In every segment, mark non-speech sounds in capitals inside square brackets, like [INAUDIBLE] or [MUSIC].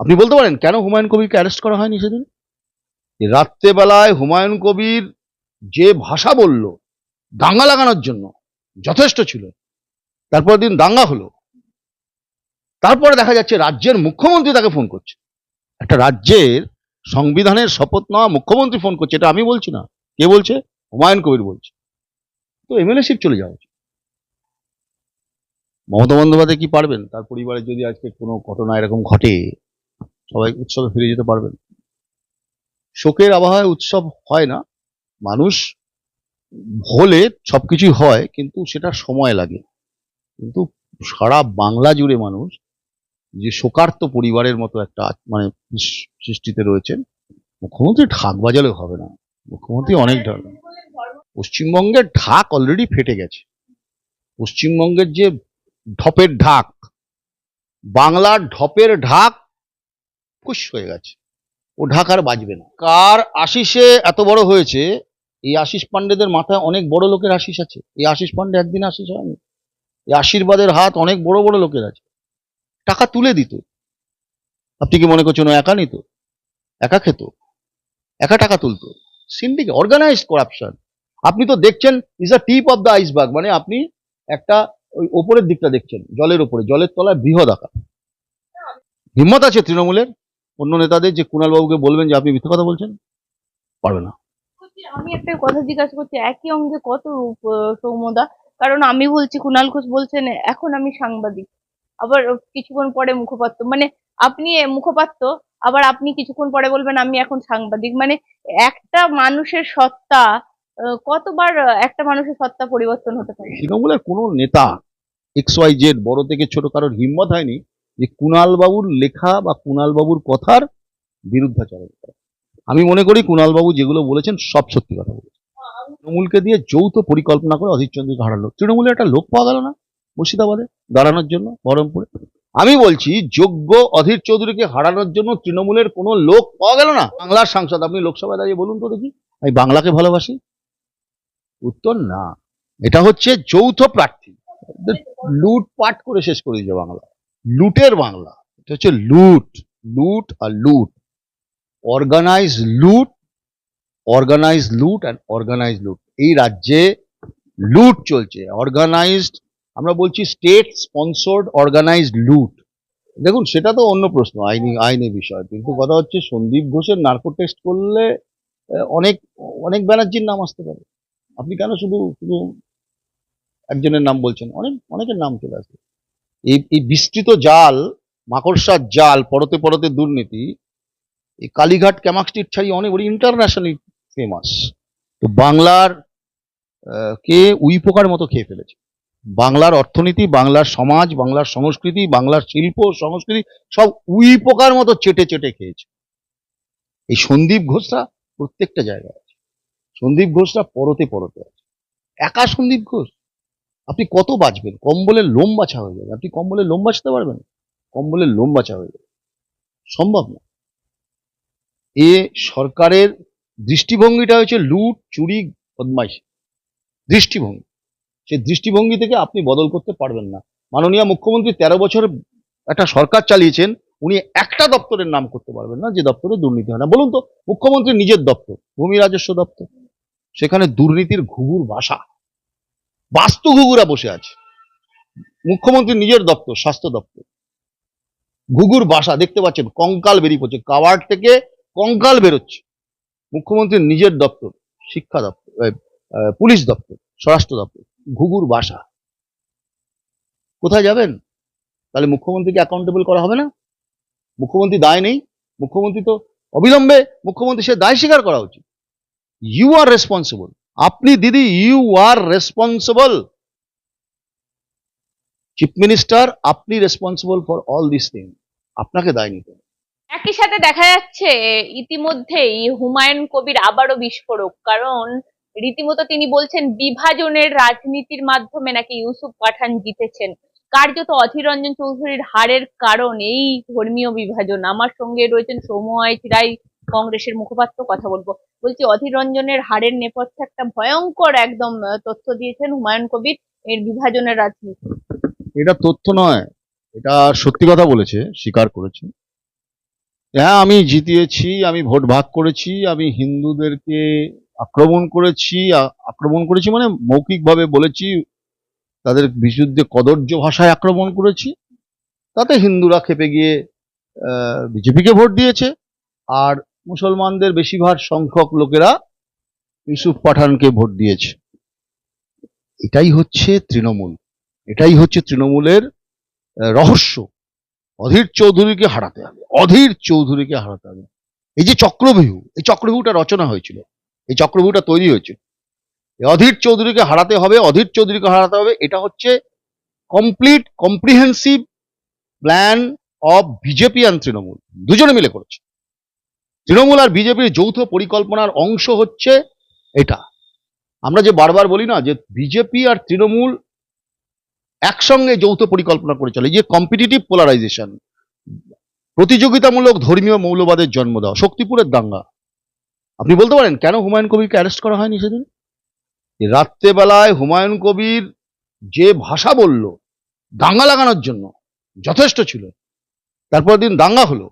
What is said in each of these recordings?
আপনি বলতে পারেন, কেন হুমায়ুন কবিরকে অ্যারেস্ট করা হয়নি সেদিন? রাত্রেবেলায় হুমায়ুন কবির যে ভাষা বলল, দাঙ্গা লাগানোর জন্য, যথেষ্ট ছিল। তারপর দিন দাঙ্গা হলো। তারপরে দেখা যাচ্ছে রাজ্যের মুখ্যমন্ত্রী তাকে ফোন করছে। একটা রাজ্যের সংবিধানের শপথ নেওয়া মুখ্যমন্ত্রী ফোন করছে, এটা আমি বলছি না। কে বলছে? হুমায়ুন কবির বলছে। তো এমএলএশিপ চলে যাওয়া উচিত। মমতা বন্দ্যোপাধ্যায় কি পারবেন? তার পরিবারে যদি আজকে কোনো ঘটনা এরকম ঘটে সবাই উৎসবে ফিরে যেতে পারবেন। শোকের আবহাওয়ায় উৎসব হয় না। মানুষ হলে সবকিছুই হয়, কিন্তু সেটা সময় লাগে। কিন্তু সারা বাংলা জুড়ে মানুষ যে শোকার্ত পরিবারের মতো একটা মানে সৃষ্টিতে রয়েছেন, মুখ্যমন্ত্রী ঢাক বাজালে হবে না। মুখ্যমন্ত্রী অনেক ঢাক পশ্চিমবঙ্গের ঢাক অলরেডি ফেটে গেছে। পশ্চিমবঙ্গের যে ঢপের ঢাক, বাংলার ঢপের ঢাক ফুস হয়ে গেছে। ও ঢাক আর বাজবে না। কার আশিসে এত বড় হয়েছে? এই আশিস পান্ডেদের মাথায় অনেক বড় লোকের আশিস আছে। এই আশিস পান্ডে একদিন আশিস হয়নি। এই আশীর্বাদের হাত অনেক বড় বড় লোকের আছে। টাকা তুলে দিত। আপনি কি মনে করছেন একা নিত? একা খেত? একা টাকা তুলতো? সিন্ডিক অর্গানাইজড করাপশন আপনি তো দেখছেন is a tip of the iceberg মানে আপনি একটা ওই ওপরের দিকটা দেখছেন, জলের উপরে জলের তলায় বৃহৎ আকার। হিম্মত আছে তৃণমূলের? অন্য নেতাদের যে কুণাল বাবুকে বলবেন যে আপনি মিথ্যে কথা বলছেন? পারবে না। আমি একটা কথা জিজ্ঞাসা করছি একই অঙ্গে কত রূপ আহ, সৌম্যদা? কারণ আমি বলছি কুণাল ঘোষ বলছেন এখন আমি সাংবাদিক। আবার কিছুক্ষণ পরে মুখপাত্র মানে আপনি মুখপাত্র আবার আপনি কিছুক্ষণ পরে বলবেন আমি এখন সাংবাদিক। মানে একটা মানুষের সত্তা কতবার একটা মানুষের সত্তা পরিবর্তন হতে পারে? তৃণমূলের কোনো নেতা এক্স ওয়াই জেড বড় থেকে ছোট কারোর হিম্মত হয়নি যে কুণাল বাবুর লেখা বা কুণাল বাবুর কথার বিরুদ্ধাচরণ করা। আমি মনে করি কুণাল বাবু যেগুলো বলেছেন সব সত্যি কথা বলেছেন। তৃণমূলকে দিয়ে যৌথ পরিকল্পনা করে অধীর চন্দ্রকে হারালো তৃণমূলের একটা লোক পাওয়া গেল না মুর্শিদাবাদে দাঁড়ানোর জন্য, বহরমপুরে। আমি বলছি, যোগ্য অধীর চৌধুরীকে হারানোর জন্য তৃণমূলের কোনো লোক পাওয়া গেল না? বাংলার সাংসদ, আপনি লোকসভায় দাঁড়িয়ে বলুন তো দেখি। আমি বাংলাকে ভালোবাসি? উত্তর না। এটা হচ্ছে যৌথ প্রার্থী। লুটপাট করে শেষ করে দিয়েছে বাংলা। লুটের বাংলা। এটা হচ্ছে লুট লুট আর লুট। অর্গানাইজ লুট অর্গানাইজ লুট অ্যান্ড অর্গানাইজ লুট। এই রাজ্যে লুট চলছে। অর্গানাইজড আমরা বলছি স্টেট স্পন্সর্ড অর্গানাইজড লুট। দেখুন, সেটা তো অন্য প্রশ্ন, আইনি আইনি বিষয়। কিন্তু কথা হচ্ছে সন্দীপ ঘোষের নার্কো টেস্ট করলে অনেক অনেক ব্যানার্জির নাম আসতে পারে। আপনি কেন শুধু শুধু একজনের নাম বলছেন? অনেক, অনেকের নাম চলে আসবে। এই এই বিস্তৃত জাল, মাকড়সার জাল, পরতে পরতে দুর্নীতি, এই কালীঘাট ক্যামাক স্ট্রিট ছাড়িয়ে অনেক বড় ইন্টারন্যাশনালি ফেমাস তো বাংলার কে উই পোকার মতো খেয়ে ফেলেছে। বাংলার অর্থনীতি, বাংলার সমাজ, বাংলার সংস্কৃতি, বাংলার শিল্প, সংস্কৃতি, সব উই পোকার মতো চেটে চেটে খেয়েছে। এই সন্দীপ ঘোষরা প্রত্যেকটা জায়গায় আছে। সন্দীপ ঘোষরা পরতে পরতে আছে। একা সন্দীপ ঘোষ? আপনি কত বাঁচবেন? কম্বলের লোম বাছা হয়ে যাবে। আপনি কম্বলের লোম বাঁচতে পারবেন? কম্বলের লোম বাছা হয়ে যাবে। সম্ভব না। এ সরকারের দৃষ্টিভঙ্গিটা হচ্ছে লুট, চুরি, বদমাইশি। দৃষ্টিভঙ্গি। সেই দৃষ্টিভঙ্গি থেকে আপনি বদল করতে পারবেন না। মাননীয় মুখ্যমন্ত্রী তেরো বছর একটা সরকার চালিয়েছেন, উনি একটা দপ্তরের নাম করতে পারবেন না, যে দপ্তরে দুর্নীতি হয় না। বলুন তো, মুখ্যমন্ত্রী নিজের দপ্তর, ভূমি রাজস্ব দপ্তর। সেখানে দুর্নীতির ঘুঘুর বাসা। বাস্তু ঘুঘুরা বসে আছে। মুখ্যমন্ত্রী নিজের দপ্তর, স্বাস্থ্য দপ্তর। ঘুঘুর বাসা, দেখতে পাচ্ছেন, কঙ্কাল বেরিয়ে পড়ছে কাওয়ার্ড থেকে কঙ্কাল বেরোচ্ছে। মুখ্যমন্ত্রীর নিজের দপ্তর, শিক্ষা দপ্তর পুলিশ দপ্তর, স্বরাষ্ট্র দপ্তর, ঘুঘুর বাসা। কোথায় যাবেন? তাহলে মুখ্যমন্ত্রীকে অ্যাকাউন্টেবল করা হবে না? মুখ্যমন্ত্রী দায় নেই? মুখ্যমন্ত্রী তো অবিলম্বে, মুখ্যমন্ত্রী সে দায় স্বীকার করা উচিত। ইউ আর রেসপন্সিবল আপনি Didi you are responsible chief minister আপনি responsible for all this thing আপনাকে দায় নিতে। একই সাথে দেখা যাচ্ছে, ইতিমধ্যেই হুমায়ুন কবির আবারও বিস্ফোরক, কারণ রীতিমতো তিনি বলছেন, বিভাজনের রাজনীতির মাধ্যমে নাকি ইউসুফ পাঠান জিতেছেন। কার্যত অধীর রঞ্জন চৌধুরীর হারের কারণ এই ধর্মীয় বিভাজন। আমার সঙ্গে রয়েছেন সৌম্য রায় কংগ্রেসের মুখপাত্র কথা বলব। বলছি, অধীর রঞ্জনের হারের নেপথ্যে একটা ভয়ঙ্কর একদম তথ্য দিয়েছেন হুমায়ুন কবির, এর বিভাজনের রাজনীতি। এটা তথ্য নয়, এটা সত্যি কথা বলেছে, স্বীকার করেছে। হ্যাঁ আমি জিতিয়েছি, আমি ভোট ভাগ করেছি, আমি হিন্দুদেরকে আক্রমণ করেছি আক্রমণ করেছি মানে মৌখিকভাবে বলেছি, তাদের বিশুদ্ধে কদর্য ভাষায় আক্রমণ করেছি। তাতে হিন্দুরা খেপে গিয়ে বিজেপিকে ভোট দিয়েছে, আর মুসলমানদের বেশিরভাগ সংখ্যক লোকেরা ইউসুফ পাঠানকে ভোট দিয়েছে। এটাই হচ্ছে তৃণমূল। এটাই হচ্ছে তৃণমূলের রহস্য। অধীর চৌধুরীকে হারাতে হবে। অধীর চৌধুরীকে হারাতে হবে। এই যে চক্রভিউ এই চক্রভিউটা রচনা হয়েছিল। এই চক্রভিউটা তৈরি হয়েছিল অধীর চৌধুরীকে হারাতে হবে, অধীর চৌধুরীকে হারাতে হবে, এটা হচ্ছে complete comprehensive plan of BJP and Trinamool. দুজনে মিলে করেছে। তৃণমূল আর বিজেপির যৌথ পরিকল্পনার অংশ হচ্ছে এটা। আমরা যে বারবার বলি না যে বিজেপি আর তৃণমূল একসঙ্গে যৌথ পরিকল্পনা করে চলে যে কম্পিটিটিভ পোলারাইজেশন প্রতিযোগিতামূলক ধর্মীয় মৌলবাদের জন্ম দেওয়া, শক্তিপুরের দাঙ্গা। আপনি বলতে পারেন, কেন হুমায়ুন কবিরকে অ্যারেস্ট করা হয়নি সেদিন? রাত্রেবেলায় হুমায়ুন কবির যে ভাষা বলল, দাঙ্গা লাগানোর জন্য যথেষ্ট ছিল। তারপর দিন দাঙ্গা হলো।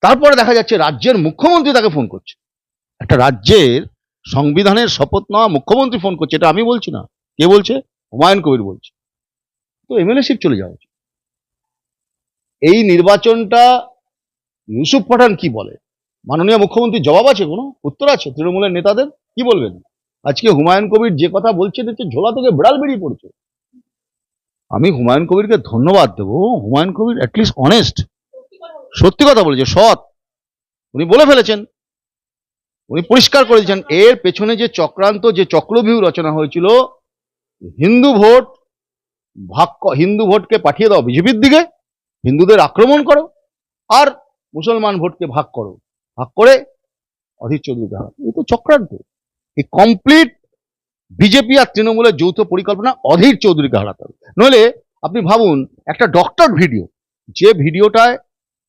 তারপরে দেখা যাচ্ছে রাজ্যের মুখ্যমন্ত্রী তাকে ফোন করছে। একটা রাজ্যের সংবিধানের শপথ নেওয়া মুখ্যমন্ত্রী ফোন করছে, এটা আমি বলছি না। কে বলছে? হুমায়ুন কবির বলছে। তো এমএলএশিপ চলে যাওয়া উচিত। এই নির্বাচনটা ইউসুফ পাঠান কি বলে? মাননীয় মুখ্যমন্ত্রীর জবাব আছে কোনো? উত্তর আছে, তৃণমূলের নেতাদের? কি বলবেন? আজকে হুমায়ুন কবির যে কথা বলছেন হচ্ছে ঝোলা থেকে বিড়াল বেরিয়ে পড়ছে। আমি হুমায়ুন কবিরকে ধন্যবাদ দেবো। হুমায়ুন কবির অ্যাটলিস্ট অনেস্ট সত্যি কথা বলেছে, সৎ। উনি বলে ফেলেছেন। উনি পরিষ্কার করে দিয়েছেন। এর পেছনে যে চক্রান্ত, যে চক্রভিউ রচনা হয়েছিল, হিন্দু ভোট ভাগ হিন্দু ভোটকে পাঠিয়ে দাও বিজেপির দিকে, হিন্দুদের আক্রমণ করো, আর মুসলমান ভোটকে ভাগ করো। ভাগ করে অধীর চৌধুরীকে হারাও এই তো চক্রান্ত। এই কমপ্লিট বিজেপি আর তৃণমূলের যৌথ পরিকল্পনা অধীর চৌধুরীকে হারাতে হবে। নইলে আপনি ভাবুন, একটা ডক্টর ভিডিও যে ভিডিওটায়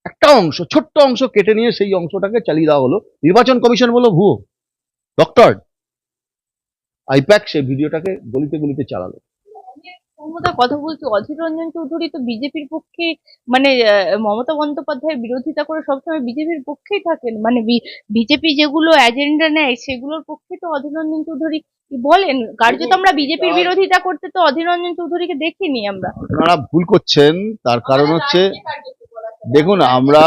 একটা অংশ ছোট্ট অংশ কেটে নিয়ে সেই অংশটাকে চালিয়ে দেওয়া হলো। নির্বাচন কমিশন বলল ভুয়ো ডক্টর। আইপ্যাক সেই ভিডিওটাকে গলিতে গলিতে চালালো। মমতা কথা বলছি অধীর রঞ্জন চৌধুরী তো বিজেপির পক্ষে মানে মমতা বন্দ্যোপাধ্যায়ের বিরোধিতা করে সবসময় বিজেপির পক্ষেই থাকেন। মানে বিজেপি যেগুলো এজেন্ডা নেয় সেগুলোর পক্ষে তো অধীর রঞ্জন চৌধুরী বলেন। কার্যত আমরা বিজেপির বিরোধিতা করতে তো অধীর রঞ্জন চৌধুরীকে দেখিনি আমরা। আপনারা ভুল করছেন তার কারণ হচ্ছে দেখুন, আমরা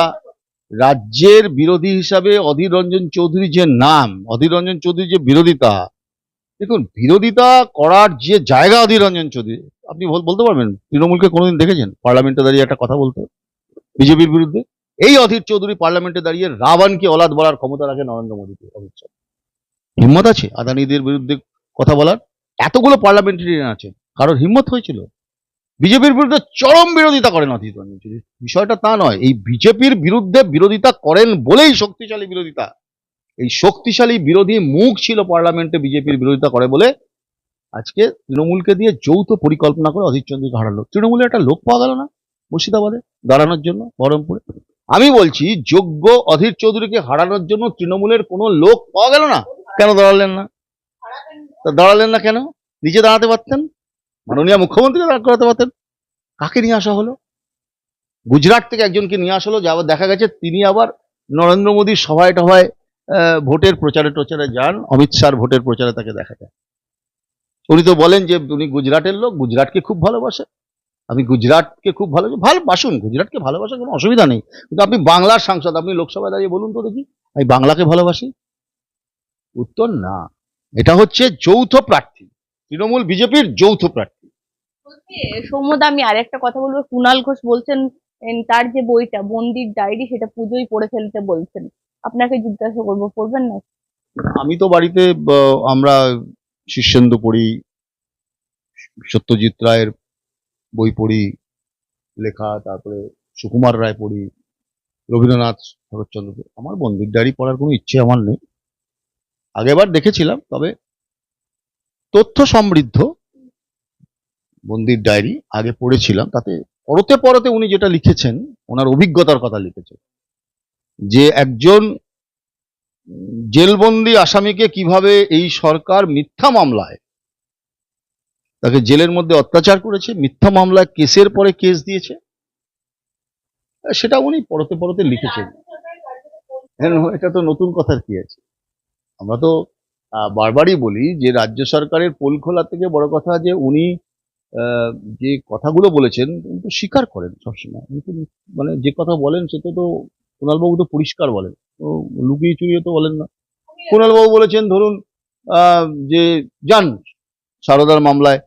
রাজ্যের বিরোধী হিসাবে অধীর রঞ্জন চৌধুরী যে নাম, অধীর রঞ্জন চৌধুরী যে বিরোধিতা, দেখুন, বিরোধিতা করার যে জায়গা অধীর রঞ্জন চৌধুরী, আপনি বলতে পারবেন? তৃণমূলকে কোনোদিন দেখেছেন? পার্লামেন্টে দাঁড়িয়ে একটা কথা বলতে? বিজেপির বিরুদ্ধে? এই অধীর চৌধুরী পার্লামেন্টে দাঁড়িয়ে রাবণকে অলাদ বলার ক্ষমতা রাখে নরেন্দ্র মোদীকে, অমিত শাহ। হিম্মত আছে আদানিদের বিরুদ্ধে কথা বলার? এতগুলো পার্লামেন্টারিয়ান আছে কারোর হিম্মত হয়েছিল? বিজেপির বিরুদ্ধে চরম বিরোধিতা করেন অধীর রঞ্জন চৌধুরী। বিষয়টা তা নয়, এই বিজেপির বিরুদ্ধে বিরোধিতা করেন বলেই শক্তিশালী বিরোধিতা। এই শক্তিশালী বিরোধী মুখ ছিল পার্লামেন্টে বিজেপির বিরোধিতা করে বলে আজকে তৃণমূলকে দিয়ে যৌথ পরিকল্পনা করে অধীর চন্দ্রকে হারালো। তৃণমূলের একটা লোক পাওয়া গেল না মুর্শিদাবাদে দাঁড়ানোর জন্য, বহরমপুরে। আমি বলছি, যোগ্য অধীর চৌধুরীকে হারানোর জন্য তৃণমূলের কোনো লোক পাওয়া গেল না? কেন দাঁড়ালেন না? তা দাঁড়ালেন না কেন? নিজে দাঁড়াতে পারতেন? মাননীয় মুখ্যমন্ত্রী দাঁড় করাতে পারতেন? কাকে নিয়ে আসা হলো? গুজরাট থেকে একজনকে নিয়ে আসা হলো, যে আবার দেখা গেছে, তিনি আবার নরেন্দ্র মোদীর সভায় টভায় ভোটের প্রচারে টচারে যান, অমিত শাহর ভোটের প্রচারে তাকে দেখা যায়। উনি তো বলেন যে, উনি গুজরাটের লোক, গুজরাটকে খুব ভালোবাসে। আমি গুজরাটকে খুব ভালোবাসি। ভালো, বাসুন, গুজরাটকে ভালোবাসার কোনো অসুবিধা নেই। কিন্তু আপনি বাংলার সাংসদ, আপনি লোকসভায় দাঁড়িয়ে বলুন তো দেখি, আমি বাংলাকে ভালোবাসি? উত্তর না। এটা হচ্ছে যৌথ প্রার্থী। তৃণমূল বিজেপির যৌথ প্রার্থী। সৌম্যদা আমি আরেকটা কথা বলব। কুণাল ঘোষ বলছেন তার যে বইটা বন্দির ডায়েরি সেটা পুজোই পড়ে ফেলতে বলছেন। আপনাকে জিজ্ঞাসা করব পড়বেন না? আমি তো বাড়িতে আমরা শীর্ষেন্দু পড়ি সত্যজিৎ রায়ের বই পড়ি লেখা তারপরে সুকুমার রায় পড়ি রবীন্দ্রনাথ শরৎচন্দ্র আমার বন্দির ডায়েরি পড়ার কোনো ইচ্ছে আমার নেই। আগেবার দেখেছিলাম তবে তথ্য সমৃদ্ধ বন্দির ডায়েরি আগে পড়েছিলাম তাতে পরতে পরতে উনি যেটা লিখেছেন ওনার অভিজ্ঞতার কথা লিখেছেন। যে একজন জেলবন্দি আসামিকে কীভাবে এই সরকার মিথ্যা মামলায় তাকে জেলের মধ্যে অত্যাচার করেছে মিথ্যা মামলায় কেসের পরে কেস দিয়েছে সেটা উনি পরতে পরতে লিখেছেন। হ্যাঁ, এটা তো নতুন কথার কি আছে? আমরা তো বারবারই বলি যে রাজ্য সরকারের পোল খোলা থেকে বড় কথা যে উনি যে কথাগুলো বলেছেন, উনি তো স্বীকার করেন সবসময়। মানে যে কথা বলেন সেটা তো তো কুণালবাবু তো পরিষ্কার বলেন। তো লুকিয়ে চুরিয়ে তো বলেন না। কুণালবাবু বলেছেন, ধরুন যে যান সারদার মামলায়,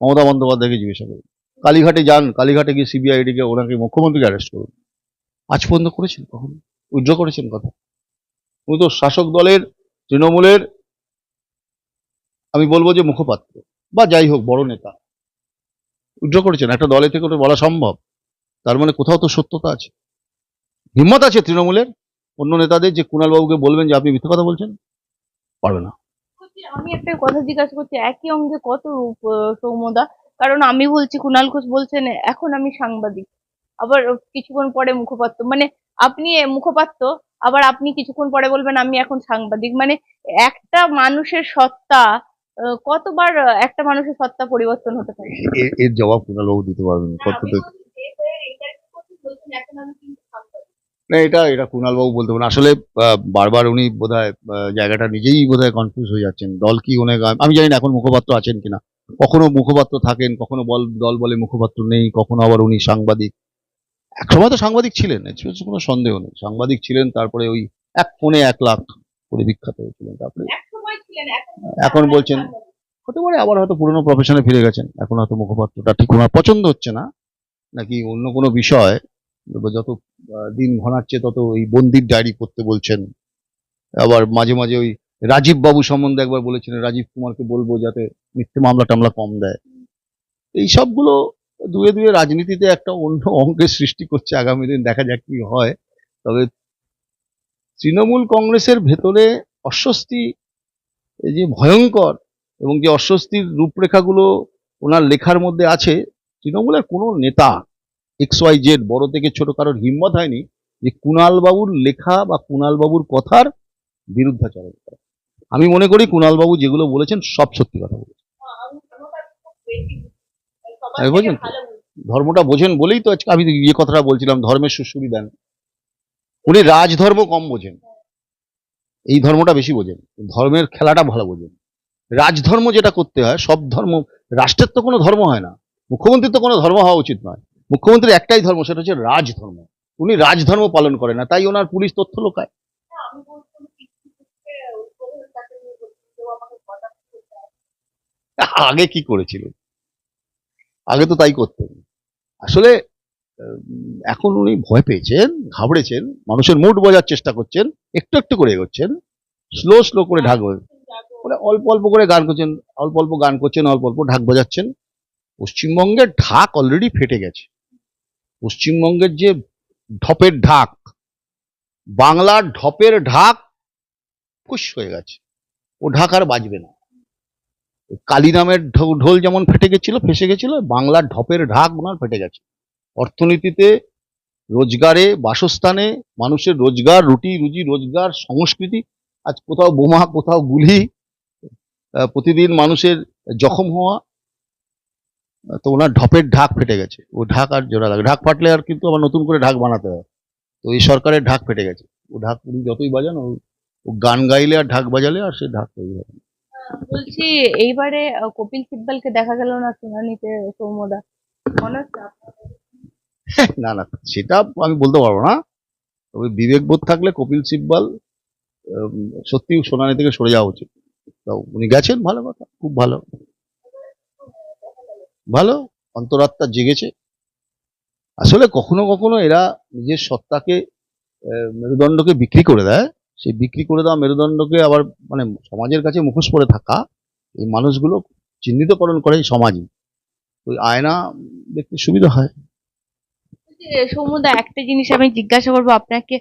মমতা বন্দ্যোপাধ্যায়কে জিজ্ঞাসা করুন। কালীঘাটে যান, কালীঘাটে গিয়ে সিবিআইডিকে, ওনাকে মুখ্যমন্ত্রীকে অ্যারেস্ট করুন। আজ পর্যন্ত করেছেন কখন? উইথড্র করেছেন কথা। উনি তো শাসক দলের, তৃণমূলের আমি বলব যে মুখপাত্র বা যাই হোক বড় নেতা। উইথড্র করেছেন একটা দলে থেকে ওটা বলা সম্ভব। তার মানে কোথাও তো সত্যতা আছে। হিম্মত আছে তৃণমূলের। অন্য নেতাদের যে কুণালবাবুকে বলবেন যে আপনি মিথ্যে কথা বলছেন পারবে না। আমি একটা কথা জিজ্ঞাসা করছি একই অঙ্গে কত রূপ আহ, সৌম্যদা? কারণ আমি বলছি কুণাল ঘোষ বলছেন এখন আমি সাংবাদিক। আবার কিছুক্ষণ পরে মুখপাত্র মানে আপনি মুখপাত্র আবার আপনি কিছুক্ষণ পরে বলবেন আমি এখন সাংবাদিক। মানে একটা মানুষের সত্তা কতবার একটা মানুষের সত্তা পরিবর্তন হতে পারে? এর- জবাব কুণালবাবু দিতে পারবেন কত তো না। এটা এটা কুণালবাবু বলতে পারেন। আসলে বারবার উনি বোধহয় জায়গাটা নিজেই বোধহয় কনফিউজ হয়ে যাচ্ছেন। দল কি উনি আমি জানি না এখন মুখপাত্র আছেন কিনা। কখনো মুখপাত্র থাকেন কখনো বল দল বলে মুখপাত্র নেই কখনো আবার উনি সাংবাদিক। একসময় তো সাংবাদিক ছিলেন কোনো সন্দেহ নেই। সাংবাদিক ছিলেন তারপরে ওই এক ফোনে এক লাখ করে বিখ্যাত হয়েছিলেন তারপরে এখন বলছেন হতে পারে আবার হয়তো পুরোনো প্রফেশনে ফিরে গেছেন এখন হয়তো মুখপাত্রটা ঠিক ওনার পছন্দ হচ্ছে না নাকি অন্য কোনো বিষয় যত দিন ঘনাচ্ছে তত ওই বন্দির ডায়েরি করতে বলছেন। আবার মাঝে মাঝে ওই রাজীব বাবু সম্বন্ধে একবার বলেছিলেন রাজীব কুমারকে বলব যাতে মিথ্যে মামলা টামলা কম দেয়। এই সবগুলো দুয়ে দুয়ে রাজনীতিতে একটা অন্য অঙ্কের সৃষ্টি করছে আগামী দিন দেখা যাক কি হয়। তবে তৃণমূল কংগ্রেসের ভেতরে অস্বস্তি এই যে ভয়ঙ্কর এবং যে অস্বস্তির রূপরেখাগুলো ওনার লেখার মধ্যে আছে, তৃণমূলের কোনো নেতা এক্স ওয়াই জেড বড় থেকে ছোট কারোর হিম্মত হয়নি যে কুণাল বাবুর লেখা বা কুণাল বাবুর কথার বিরুদ্ধাচরণ করা। আমি মনে করি কুণাল বাবু যেগুলো বলেছেন সব সত্যি কথা বলেছেন। তো? ধর্মটা বোঝেন বলেই তো আজকে আমি ইয়ে কথাটা বলছিলাম, ধর্মের সুশ্রুতি দেন। উনি রাজধর্ম কম বোঝেন। এই ধর্মটা বেশি বোঝেন। ধর্মের খেলাটা ভালো বোঝেন। রাজধর্ম যেটা করতে হয়, সব ধর্ম, রাষ্ট্রের তো কোনো ধর্ম হয় না। মুখ্যমন্ত্রীর তো কোনো ধর্ম হওয়া উচিত নয়। মুখ্যমন্ত্রীর একটাই ধর্ম, সেটা হচ্ছে রাজধর্ম। উনি রাজধর্ম পালন করেন না, তাই ওনার পুলিশ তথ্য লোকায়। আগে কি করেছিলেন? আগে তো তাই করতেন। আসলে এখন উনি ভয় পেয়েছেন, ঘাবড়েছেন, মানুষের মুড বোঝার চেষ্টা করছেন, একটু একটু করে এগোচ্ছেন স্লো স্লো করে ঢাক মানে অল্প অল্প করে গান করছেন, অল্প অল্প গান করছেন, অল্প অল্প ঢাক বাজাচ্ছেন। পশ্চিমবঙ্গের ঢাক অলরেডি ফেটে গেছে। পশ্চিমবঙ্গের যে ঢপের ঢাক, বাংলার ঢপের ঢাক ফুস হয়ে গেছে। ও ঢাক আর বাজবে না। কালী নামের ঢোল যেমন ফেটে গেছিল, ফেসে গেছিল, বাংলার ঢপের ঢাক ওনার ফেটে গেছে। অর্থনীতিতে রোজগারে, বাসস্থানে, মানুষের রোজগার, রুটি, রুজি, রোজগার, সংস্কৃতি, আজ কোথাও বোমা, কোথাও গুলি প্রতিদিন মানুষের জখম হওয়া, তো ওনার ঢপের ঢাক ফেটে গেছে। ও ঢাক আর জোড়া লাগে। ঢাক ফাটলে আর কিন্তু আবার নতুন করে ঢাক বানাতে হয়। তো এই সরকারের ঢাক ফেটে গেছে। ও ঢাক উনি যতই বাজান, ও গান গাইলে আর ঢাক বাজালে আর সে ঢাক তৈরি হবে বলছি, এইবারে কপিল সিব্বলকে দেখা গেল না শুনানিতে সৌম্যদা? মনে হচ্ছে? [LAUGHS] না না, সেটা আমি বলতে পারব না। তবে বিবেকবোধ থাকলে কপিল সিব্বাল সত্যি সোনানি থেকে সরে যাওয়া উচিত। তো উনি গেছেন, ভালো কথা, খুব ভালো। ভালো, অন্তরাত্মা জেগেছে। আসলে কখনো কখনো এরা নিজের সত্তাকে মেরুদণ্ডকে বিক্রি করে দেয়। সেই বিক্রি করে দেওয়া মেরুদণ্ডকে আবার মানে সমাজের কাছে মুখোশ পরে থাকা এই মানুষগুলো চিহ্নিতকরণ করে সমাজই। ওই আয়না দেখতে সুবিধা হয়। বলছি, একটা জিনিস আমি জিজ্ঞাসা করব আপনাকে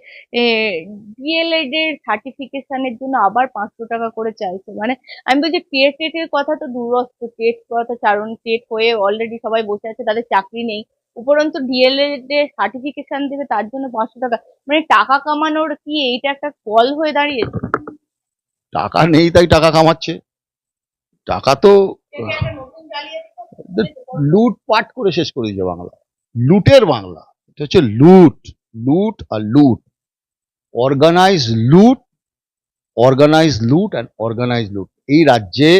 ডিএলএড এর সার্টিফিকেশনের জন্য আবার পাঁচশো টাকা করে চাইছে। মানে আমি বলছি টেট এর কথা তো দূরস্থ টেট কথা চারণ টেট হয়ে অলরেডি সবাই বসে আছে তাদের চাকরি নেই। উপরন্তু ডিএলএড এর সার্টিফিকেশন দেবে তার জন্য পাঁচশো টাকা। মানে টাকা কামানোর কি এইটা একটা কল হয়ে দাঁড়িয়েছে? টাকা নেই তাই টাকা কামাচ্ছে। টাকা তো লুটপাট করে শেষ করে দিয়েছে বাংলা। লুটের বাংলা। এটা হচ্ছে লুট লুট আর লুট অর্গানাইজ লুট অর্গানাইজ লুট অ্যান্ড অর্গানাইজ লুট এই রাজ্যে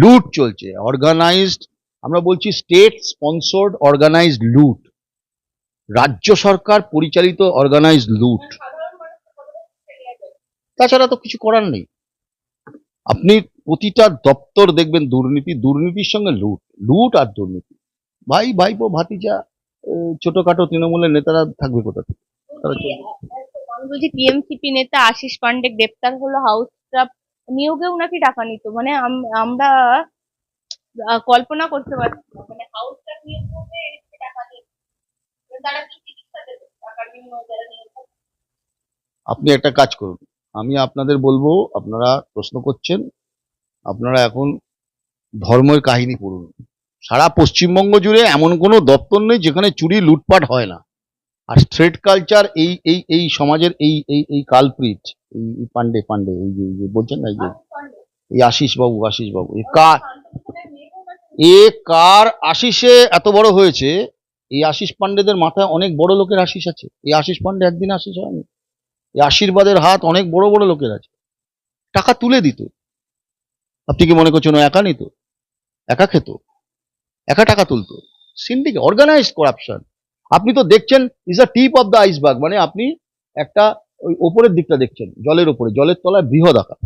লুট চলছে। অর্গানাইজড আমরা বলছি স্টেট স্পন্সর্ড অর্গানাইজড লুট রাজ্য সরকার পরিচালিত অর্গানাইজড লুট তাছাড়া তো কিছু করার নেই। আপনি প্রতিটা দপ্তর দেখবেন দুর্নীতি, দুর্নীতির সঙ্গে লুট লুট আর দুর্নীতি। ভাই, ভাইপো, ভাতিজা ছোটখাটো তৃণমূলের নেতারা থাকবে কোথা থেকে? তারা আমি বলছি টিএমসিপি নেতা আশিস পান্ডে গ্রেপ্তার হলো হাউস স্টাফ নিয়োগেও নাকি টাকা নিত। মানে আম- আমরা কল্পনা করতে পারছি মানে হাউস স্টাফ নিয়োগ টাকা তারা কি চিকিৎসা দেবে? টাকার বিনিময়ে যারা নিয়োগ আপনি একটা কাজ করুন। আমি আপনাদের বলব আপনারা প্রশ্ন করছেন আপনারা এখন ধর্মের কাহিনী পড়ুন। সারা পশ্চিমবঙ্গ জুড়ে এমন কোনো দপ্তর নেই যেখানে চুরি, লুটপাট হয় না। আর স্ট্রেট কালচার এই এই এই সমাজের এই এই এই কালপ্রিট, এই পান্ডে পান্ডে এই যে যে বলছেন না, এই যে, এই আশিস বাবু আশিস বাবু এ কার এ কার আশিসে এত বড় হয়েছে? এই আশিস পান্ডেদের মাথায় অনেক বড় লোকের আশিস আছে। এই আশিস পান্ডে একদিন আশিস হয়নি। এই আশীর্বাদের হাত অনেক বড় বড় লোকের আছে। টাকা তুলে দিত। আপনি কি মনে করছেন একা নিত? একা খেত? একা টাকা তুলতো। সিন্ডিকেট অর্গানাইজড করাপশন আপনি তো দেখছেন is a tip of the iceberg মানে আপনি একটা ওই ওপরের দিকটা দেখছেন, জলের ওপরে, জলের তলায় বৃহৎ আকার